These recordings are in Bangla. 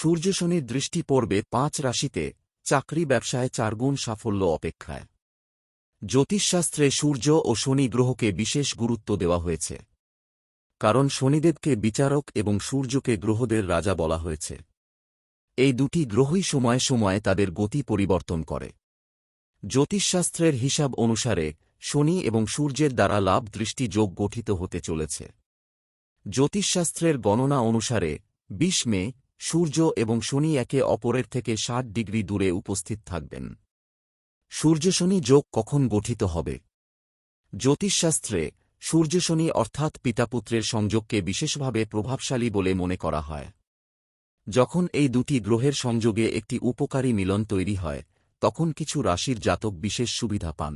সূর্য শনির দৃষ্টি পড়বে পাঁচ রাশিতে, চাকরি ব্যবসায় চারগুণ সাফল্য অপেক্ষায়। জ্যোতিষশাস্ত্রে সূর্য ও শনি গ্রহকে বিশেষ গুরুত্ব দেওয়া হয়েছে। কারণ শনিদেবকে বিচারক এবং সূর্যকে গ্রহদের রাজা বলা হয়েছে। এই দুটি গ্রহই সময়ে সময়ে তাদের গতি পরিবর্তন করে। জ্যোতিষশাস্ত্রের হিসাব অনুসারে, শনি এবং সূর্যের দ্বারা লাভ দৃষ্টি যোগ গঠিত হতে চলেছে। জ্যোতিষশাস্ত্রের গণনা অনুসারে, বিশ মে সূর্য এবং শনি একে অপরের থেকে ষাট ডিগ্রি দূরে উপস্থিত থাকবেন। সূর্যশনি যোগ কখন গঠিত হবে? জ্যোতিষশাস্ত্রে সূর্যশনি অর্থাৎ পিতাপুত্রের সংযোগকে বিশেষভাবে প্রভাবশালী বলে মনে করা হয়। যখন এই দুটি গ্রহের সংযোগে একটি উপকারী মিলন তৈরি হয়, তখন কিছু রাশির জাতক বিশেষ সুবিধা পান।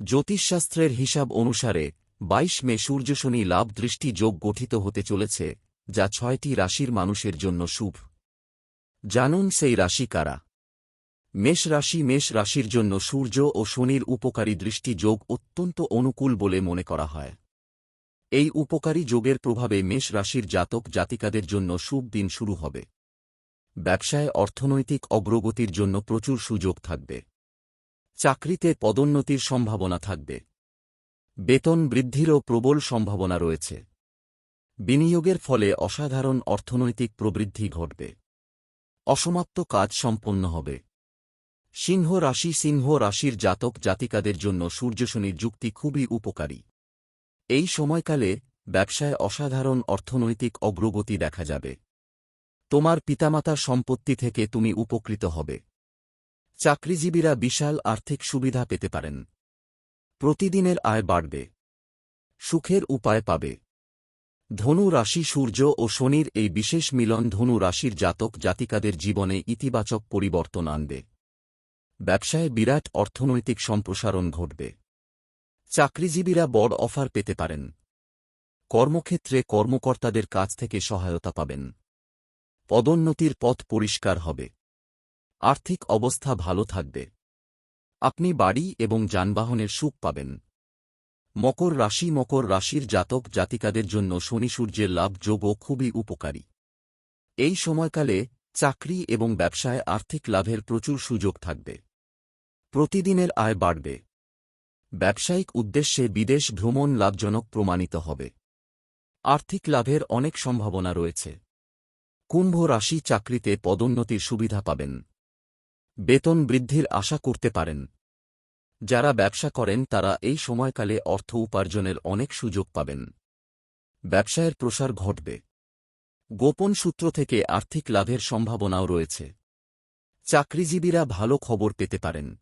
জ্যোতিষশাস্ত্রের হিসাব অনুসারে বাইশ মে সূর্যশনি লাভ দৃষ্টি যোগ গঠিত হতে চলেছে যা ছয়টি রাশির মানুষের জন্য শুভ। জানুন সেই রাশি কারা। মেষ রাশি মেষ রাশির জন্য সূর্য ও শনির উপকারী দৃষ্টি যোগ অত্যন্ত অনুকূল বলে মনে করা হয়। এই উপকারী যোগের প্রভাবে মেষ রাশির জাতক জাতিকাদের জন্য শুভ দিন শুরু হবে। ব্যবসায় অর্থনৈতিক অগ্রগতির জন্য প্রচুর সুযোগ থাকবে। চাকরিতে পদোন্নতির সম্ভাবনা থাকবে। বেতন বৃদ্ধিরও প্রবল সম্ভাবনা রয়েছে। বিনিয়োগের ফলে অসাধারণ অর্থনৈতিক প্রবৃদ্ধি ঘটবে। অসমাপ্ত কাজ সম্পন্ন হবে। সিংহ রাশি সিংহ রাশির জাতক জাতিকাদের জন্য সূর্যশনির যুক্তি খুবই উপকারী। এই সময়কালে ব্যবসায় অসাধারণ অর্থনৈতিক অগ্রগতি দেখা যাবে। তোমার পিতামাতার সম্পত্তি থেকে তুমি উপকৃত হবে। চাকরিজীবীরা বিশাল আর্থিক সুবিধা পেতে পারেন। প্রতিদিনের আয় বাড়বে। সুখের উপায় পাবে। ধনু রাশি সূর্য ও শনির এই বিশেষ মিলন ধনু রাশির জাতক জাতিকাদের জীবনে ইতিবাচক পরিবর্তন আনবে। ব্যবসায় বিরাট অর্থনৈতিক সম্প্রসারণ ঘটবে। চাকরিজীবীরা বড় অফার পেতে পারেন। কর্মক্ষেত্রে কর্মকর্তাদের কাছ থেকে সহায়তা পাবেন। পদোন্নতির পথ পরিষ্কার হবে। আর্থিক অবস্থা ভালো থাকবে। আপনি বাড়ি এবং যানবাহনের সুখ পাবেন। মকর রাশি মকর রাশির জাতক জাতিকাদের জন্য শনি সূর্যের লাভ যোগও খুবই উপকারী। এই সময়কালে চাকরি এবং ব্যবসায় আর্থিক লাভের প্রচুর সুযোগ থাকবে। প্রতিদিনের আয় বাড়বে। ব্যবসায়িক উদ্দেশ্যে বিদেশ ভ্রমণ লাভজনক প্রমাণিত হবে। আর্থিক লাভের অনেক সম্ভাবনা রয়েছে। কুম্ভ রাশি চাকরিতে পদোন্নতির সুবিধা পাবেন। বেতন বৃদ্ধির আশা করতে পারেন। যারা ব্যবসা করেন তারা এই সময়কালে অর্থ উপার্জনের অনেক সুযোগ পাবেন। ব্যবসায়ের প্রসার ঘটবে। গোপন সূত্র থেকে আর্থিক লাভের সম্ভাবনাও রয়েছে। চাকরিজীবীরা ভালো খবর পেতে পারেন।